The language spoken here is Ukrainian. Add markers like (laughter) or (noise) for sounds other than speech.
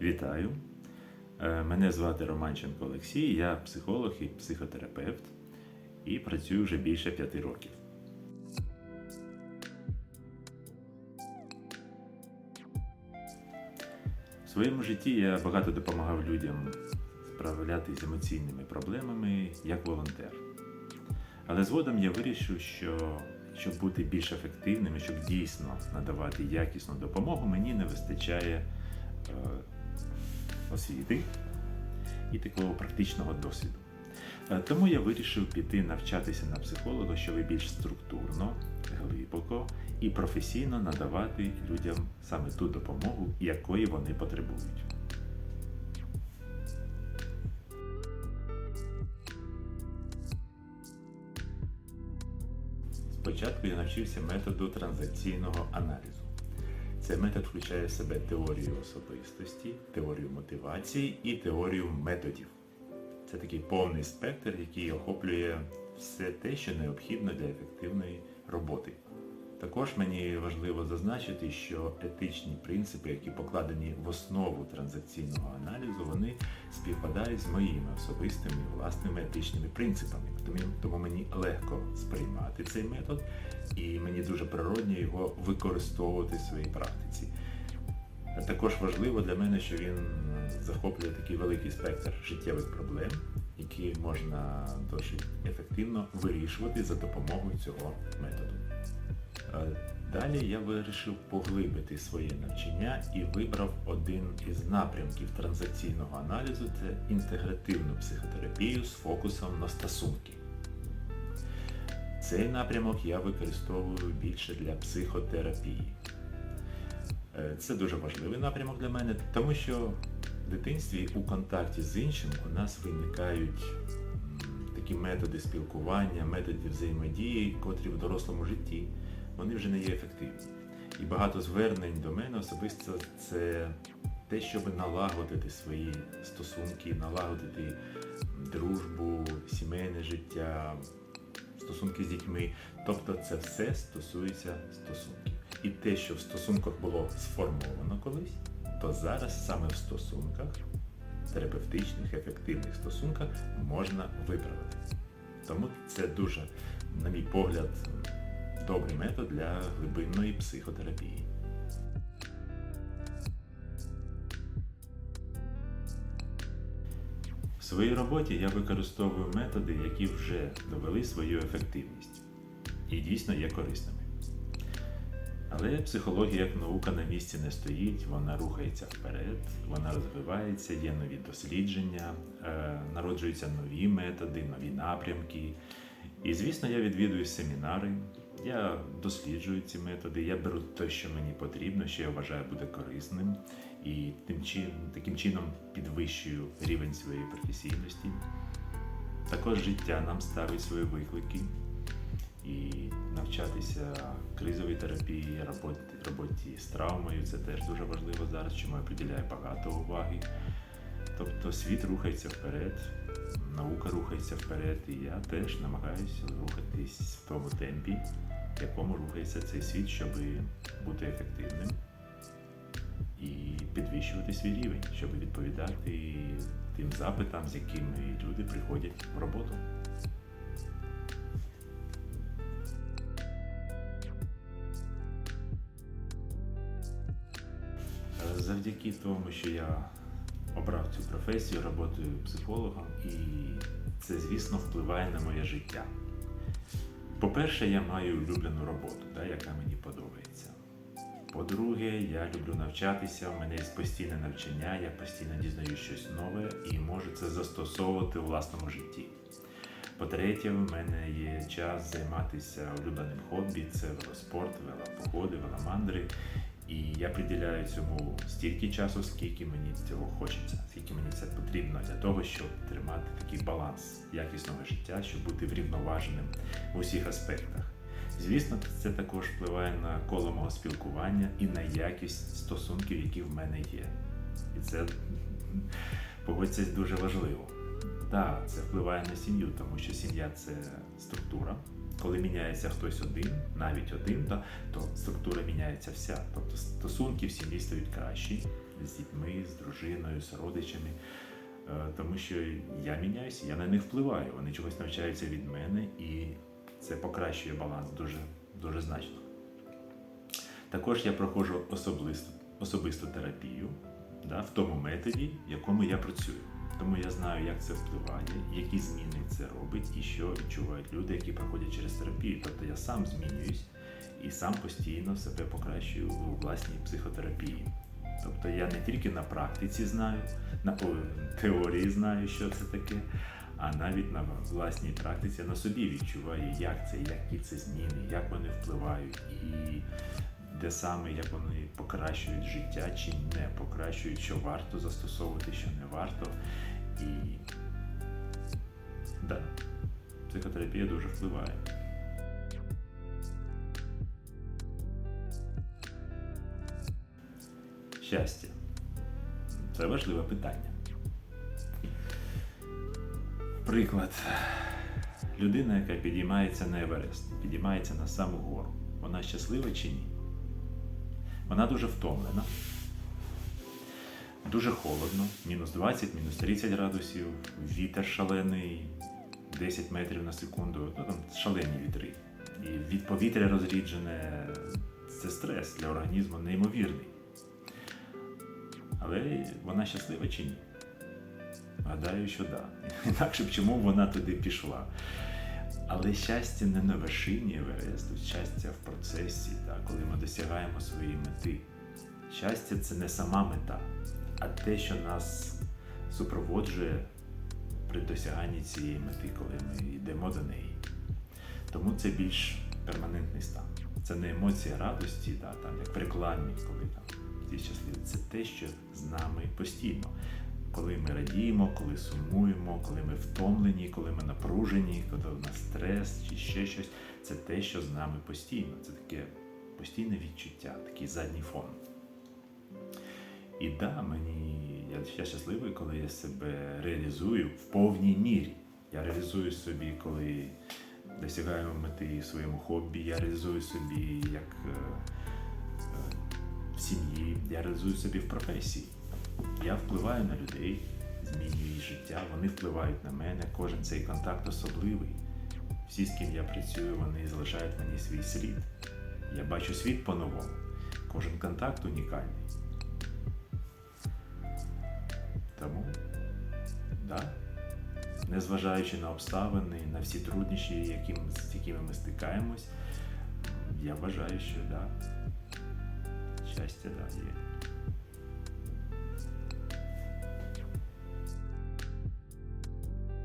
Вітаю! Е, Мене звати Романченко Олексій, я психолог і психотерапевт і працюю вже більше п'яти років. В своєму житті я багато допомагав людям справлятися з емоційними проблемами як волонтер. Але згодом я вирішив, що щоб бути більш ефективним щоб дійсно надавати якісну допомогу, мені не вистачає е, освіти і такого практичного досвіду. Е, Тому я вирішив піти навчатися на психолога, щоб більш структурно, глибоко і професійно надавати людям саме ту допомогу, якої вони потребують. Спочатку я навчився методу транзакційного аналізу. Цей метод включає в себе теорію особистості, теорію мотивації і теорію методів. Це такий повний спектр, який охоплює все те, що необхідно для ефективної роботи. Також мені важливо зазначити, що етичні принципи, які покладені в основу транзакційного аналізу, вони співпадають з моїми особистими власними етичними принципами. Тому, мені легко сприймати цей метод, і мені дуже природньо його використовувати в своїй практиці. Також важливо для мене, що він захоплює такий великий спектр життєвих проблем, які можна досить ефективно вирішувати за допомогою цього методу. Е, Далі я вирішив поглибити своє навчання і вибрав один із напрямків транзакційного аналізу це інтегративну психотерапію з фокусом на стосунки. Цей напрямок я використовую більше для психотерапії. Е, Це дуже важливий напрямок для мене, тому що в дитинстві у контакті з іншим у нас виникають такі методи спілкування, методи взаємодії, котрі в дорослому житті вони вже не є ефективні. І багато звернень до мене особисто це те, щоб налагодити свої стосунки, налагодити дружбу, сімейне життя, стосунки з дітьми. Тобто це все стосується стосунків. І те, що в стосунках було сформовано колись, то зараз саме в стосунках, терапевтичних, ефективних стосунках можна виправити. Тому це дуже, на мій погляд, добрий метод для глибинної психотерапії. Своїй роботі я використовую методи, які вже довели свою ефективність і дійсно є корисними. Але психологія як наука на місці не стоїть, вона рухається вперед, вона розвивається, є нові дослідження, е, народжуються нові методи, нові напрямки. І, звісно, я відвідую семінари, я досліджую ці методи, я беру те, що мені потрібно, що я вважаю буде корисним, і тим чин, таким чином підвищую рівень своєї професійності. Також життя нам ставить свої виклики і навчатися кризовій терапії, роботі, роботі з травмою це теж дуже важливо зараз, чому я приділяю багато уваги. Тобто світ рухається вперед, наука рухається вперед, і я теж намагаюся рухатись в тому темпі, в якому рухається цей світ, щоб бути ефективним і підвищувати свій рівень, щоб відповідати тим запитам, з якими люди приходять в роботу. Завдяки тому, що я обрав цю професію, роботою психологом, і це, звісно, впливає на моє життя. По-перше, я маю улюблену роботу, да, яка мені подобається. По-друге, я люблю навчатися, у мене є постійне навчання, я постійно дізнаю щось нове і можу це застосовувати у власному житті. По-третє, в мене є час займатися улюбленим хобі, це велоспорт, велопоходи, веломандри. І я приділяю цьому стільки часу, скільки мені цього хочеться, скільки мені це потрібно для того, щоб тримати такий баланс якісного життя, щоб бути врівноваженим в усіх аспектах. Звісно, це також впливає на коло мого спілкування і на якість стосунків, які в мене є. І це (laughs) погодьтесь дуже важливо. Так, це впливає на сім'ю, тому що сім'я це структура. Коли міняється хтось один, навіть один, да, то структура міняється вся. Тобто стосунки в сім'ї стають кращі, з дітьми, з дружиною, з родичами. Е, Тому що я міняюся, я на них впливаю. Вони чогось навчаються від мене, і це покращує баланс дуже, дуже значно. Також я проходжу особисту, особисту терапію да, в тому методі, в якому я працюю. Тому я знаю, як це впливає, які зміни це робить і що відчувають люди, які проходять через терапію. Тобто я сам змінююсь і сам постійно себе покращую у власній психотерапії. Тобто я не тільки на практиці знаю, на теорії знаю, що це таке, а навіть на власній практиці на собі відчуваю, як це, які це зміни, як вони впливають, і де саме як вони покращують життя чи не покращують, що варто застосовувати, що не варто. І да, психотерапія дуже впливає. Щастя. Це важливе питання. Приклад. Людина, яка підіймається на Еверест, підіймається на саму гору. Вона щаслива чи ні? Вона дуже втомлена, дуже холодно, мінус 20, мінус 30 градусів, вітер шалений, 10 метрів на секунду, ну там шалені вітри. І від повітря розріджене це стрес для організму неймовірний. Але вона щаслива чи ні? Гадаю, що так. Да. (laughs) Інакше б чому вона туди пішла. Але щастя не на вершині Евересту, щастя в процесі, так, коли ми досягаємо своєї мети. Щастя це не сама мета, а те, що нас супроводжує при досяганні цієї мети, коли ми йдемо до неї. Тому це більш перманентний стан. Це не емоція радості, да, там, як в рекламі, коли там всі щасливі. Це те, що з нами постійно. Коли ми радіємо, коли сумуємо, коли ми втомлені, коли ми напружені, коли у нас стрес чи ще щось, це те, що з нами постійно. Це таке постійне відчуття, такий задній фон. І да, мені я, я щасливий, коли я себе реалізую в повній мірі. Я реалізую собі, коли досягаю мети своєму хобі, я реалізую собі як е, е, в сім'ї, я реалізую собі в професії. Я впливаю на людей, змінюю їх життя, вони впливають на мене, кожен цей контакт особливий. Всі, з ким я працюю, вони залишають мені свій слід. Я бачу світ по-новому. Кожен контакт унікальний. Тому, да, незважаючи на обставини, на всі труднощі, яким, з якими ми стикаємось, я вважаю, що да, щастя да, є.